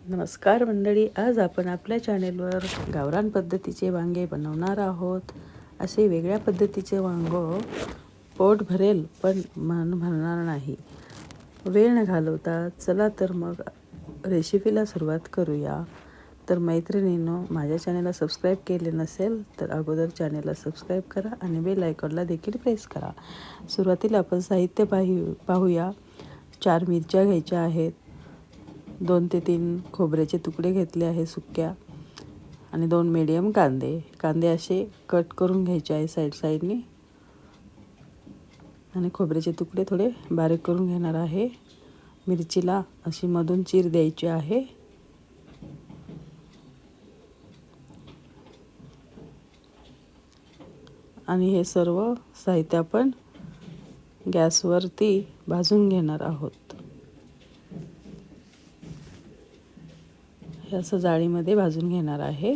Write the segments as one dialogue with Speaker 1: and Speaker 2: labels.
Speaker 1: नमस्कार मंडळी आज आपण आपल्या चॅनेलवर गावरान पद्धतीचे वांगे बनवणार आहोत. असे वेगळ्या पद्धतीचे वांग पोट भरेल पण मन भरणार नाही. वेळ न घालवता चला तर मग रेसिपीला सुरुवात करूया. तर मैत्रिणींनो माझ्या चॅनेलला सबस्क्राईब केले नसेल तर अगोदर चॅनेलला सबस्क्राईब करा आणि बेल आयकॉनला देखील प्रेस करा. सुरुवातीला आपण साहित्य पाहि पाहूया. चार मिरच्या घ्यायच्या आहेत. दोन ते तीन खोबऱ्याचे तुकडे घेतले आहे सुक्या आणि दोन मीडियम कांदे. कांदे असे कट करून घ्यायचे आहे साईड साईडने आणि खोबऱ्याचे तुकडे थोडे बारीक करून घेणार आहे. मिरचीला अशी मधून चीर द्यायची आहे. आणि हे सर्व साहित्य आपण गॅसवरती भाजून घेणार आहोत. हे असं जाळीमध्ये भाजून घेणार आहे.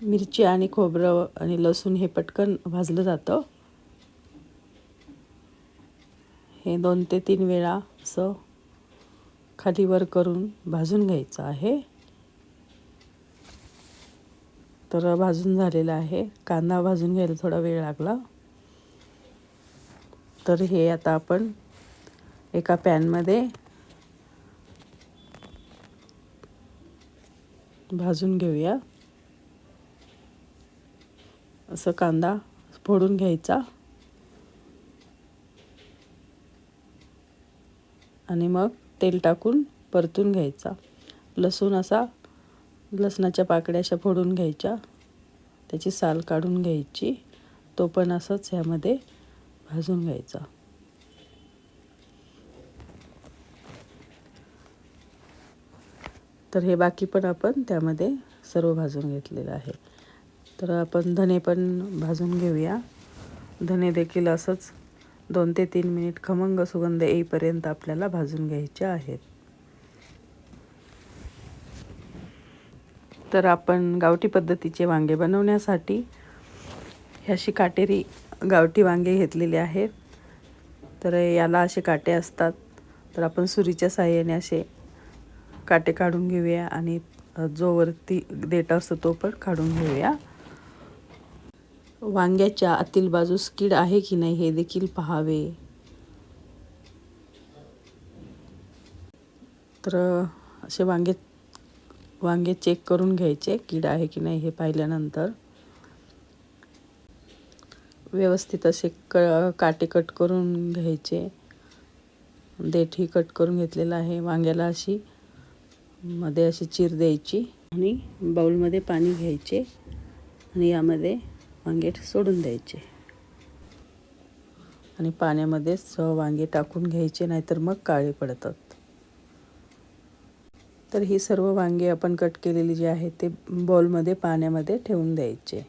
Speaker 1: मिरची आणि खोबरं आणि लसूण हे पटकन भाजलं जातं. हे दोन ते तीन वेळा असं खाली वर करून भाजून घ्यायचं आहे. तर भाजून झालेला आहे. कांदा भाजून घ्यायला थोडा वेळ लागला. तर हे आता आपण एका पॅनमध्ये भाजून घेऊया. असं कांदा फोडून घ्यायचा. आणि मग तेल टाकून परतून घ्यायचा. लसूण असा लसणाच्या पाकड्या अशा फोडून घ्यायच्या. त्याची साल काढून घ्यायची. तो पण असंच ह्यामध्ये भाजून घ्यायचा. तर हे बाकी पण आपण त्यामध्ये सर्व भाजून घेतलेलं आहे. तर आपण धने पण भाजून घेऊया. धने देखील असंच दोन ते तीन मिनिट खमंग सुगंध येईपर्यंत आपल्याला भाजून घ्यायचे आहेत. तर आपण गावठी पद्धतीचे वांगे बनवण्यासाठी ह्याशी काटेरी गावठी वांगे घेतलेले आहेत. तर याला असे काटे असतात. तर आपण सुरीच्या साह्याने असे काटे काढून घेऊया आणि जो वरती देटा असतो तो पण काढून घेऊया. वांग्याच्या आतील बाजूस कीड आहे की नाही हे देखील पाहावे. तर असे वांगे वांगे चेक करून घ्यायचे कीड आहे की नाही हे पाहिल्यानंतर. व्यवस्थित असे क काटे कट करून घ्यायचे. देठी कट करून घेतलेला आहे वांग्याला अशी. मध्ये अशी चीर द्यायची आणि बाऊलमध्ये पाणी घ्यायचे आणि यामध्ये वांगे सोडून द्यायचे. आणि पाण्यामध्येच वांगे टाकून घ्यायचे नाहीतर मग काळे पडतात. तर ही सर्व वांगे आपण कट केलेली जी आहे ते बॉलमध्ये पाण्यामध्ये ठेवून द्यायचे.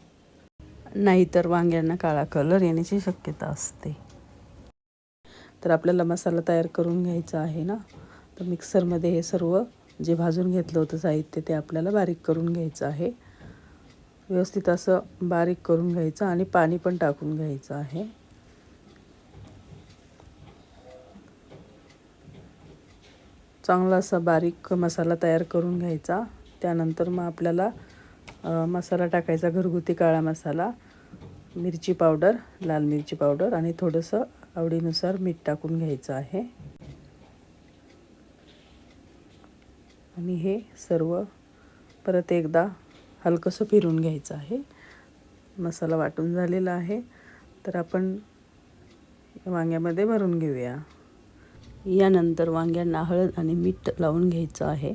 Speaker 1: नाहीतर वांग्यांना काळा कलर येण्याची शक्यता असते. तर आपल्याला मसाला तयार करून घ्यायचा आहे ना? तर मिक्सरमध्ये हे सर्व जे भाजून घेतलं होतं साहित्य ते आपल्याला बारीक करून घ्यायचं आहे. व्यवस्थित असं बारीक करून घ्यायचं आणि पाणी पण टाकून घ्यायचं आहे. चांगला असा बारीक मसाला तयार करून घ्यायचा. त्यानंतर मग आपल्याला मसाला टाकायचा घरगुती काळा मसाला मिरची पावडर लाल मिरची पावडर आणि थोडंसं आवडीनुसार मीठ टाकून घ्यायचं आहे. आणि हे सर्व परत एकदा हलकंसं फिरून घ्यायचं आहे. मसाला वाटून झालेला आहे. तर आपण वांग्यामध्ये भरून घेऊया. यानंतर वांग्यांना हळद आणि मीठ लावून घ्यायचं आहे.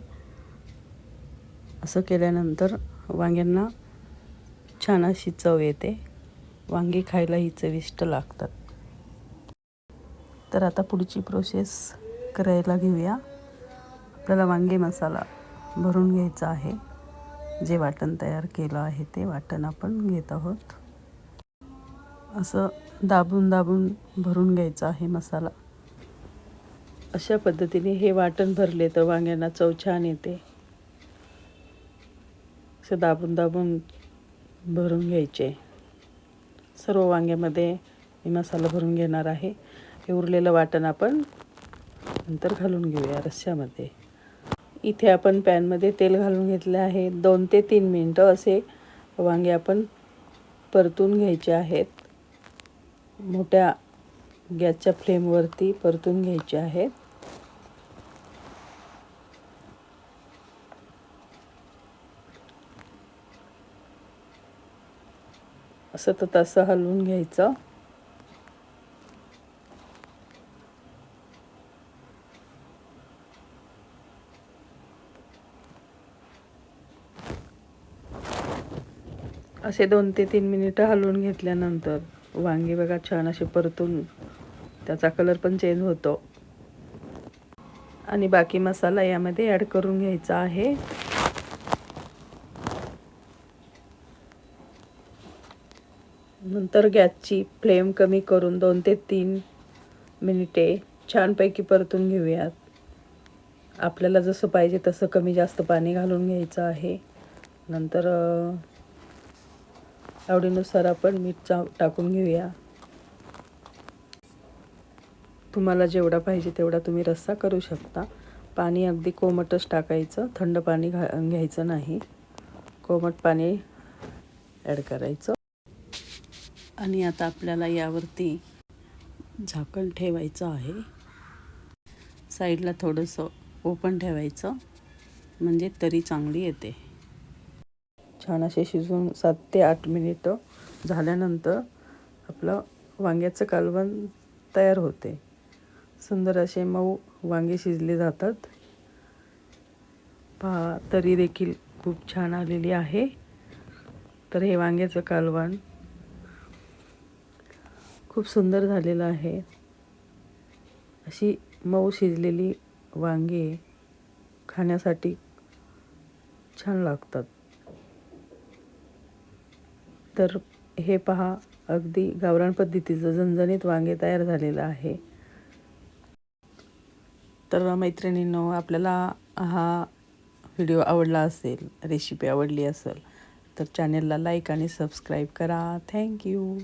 Speaker 1: असं केल्यानंतर वांग्यांना छान अशी चव येते. वांगी खायलाही चविष्ट लागतात. तर आता पुढची प्रोसेस करायला घेऊया. आपल्याला वांगे मसाला भरून घ्यायचा आहे. जे वाटण तयार केलं आहे ते वाटण आपण घेत आहोत. असं दाबून दाबून भरून घ्यायचं आहे मसाला. अशा पद्धतीने हे वाटण भरले तर वांग्यांना चव छान येते. असं दाबून दाबून भरून घ्यायचे. सर्व वांग्यामध्ये मी मसाला भरून घेणार आहे. हे उरलेलं वाटण आपण नंतर घालून घेऊया रश्श्यामध्ये इथे आपण पॅनमध्ये तेल घालून घेतले आहे. दोन ते तीन मिनटं असे वांगे आपण परतून घ्यायचे आहेत. मोठ्या गॅसच्या फ्लेमवरती परतून घ्यायचे आहेत. असं तसं हलवून घ्यायचं. असे दोन ते तीन मिनिटं हलवून घेतल्यानंतर वांगी बघा छान असे परतून त्याचा कलर पण चेंज होतो. आणि बाकी मसाला यामध्ये ॲड करून घ्यायचा आहे. नंतर गॅसची फ्लेम कमी करून दोन ते तीन मिनिटे छानपैकी परतून घेऊयात. आपल्याला जसं पाहिजे तसं कमी जास्त पाणी घालून घ्यायचं आहे. नंतर आवडीनुसार आपण मीठ चा टाकून घेऊया. तुम्हाला जेवढा पाहिजे तेवढा तुम्ही रस्सा करू शकता. पाणी अगदी कोमटच टाकायचं. थंड पाणी घा घ्यायचं नाही. कोमट पाणी ॲड करायचं. आणि आता आपल्याला यावरती झाकण ठेवायचं आहे. साईडला थोडंसं ओपन ठेवायचं म्हणजे तरी चांगली येते. छान असे शिजून सात ते आठ मिनिटं झाल्यानंतर आपलं वांग्याचं कालवण तयार होते. सुंदर असे मऊ वांगे शिजले जातात. पहा तरी देखील खूप छान आलेली आहे. तर हे वांग्याचं कालवण खूप सुंदर झालेलं आहे. अशी मऊ शिजलेली वांगे खाण्यासाठी छान लागतात. तर हे पहा अगदी गावरान पद्धतीचं झणझणीत वांगे तयार झालेलं आहे. तर मैत्रिणींनो आपल्याला हा व्हिडिओ आवडला असेल रेसिपी आवडली असेल तर चॅनेलला लाईक आणि सबस्क्राईब करा. थँक्यू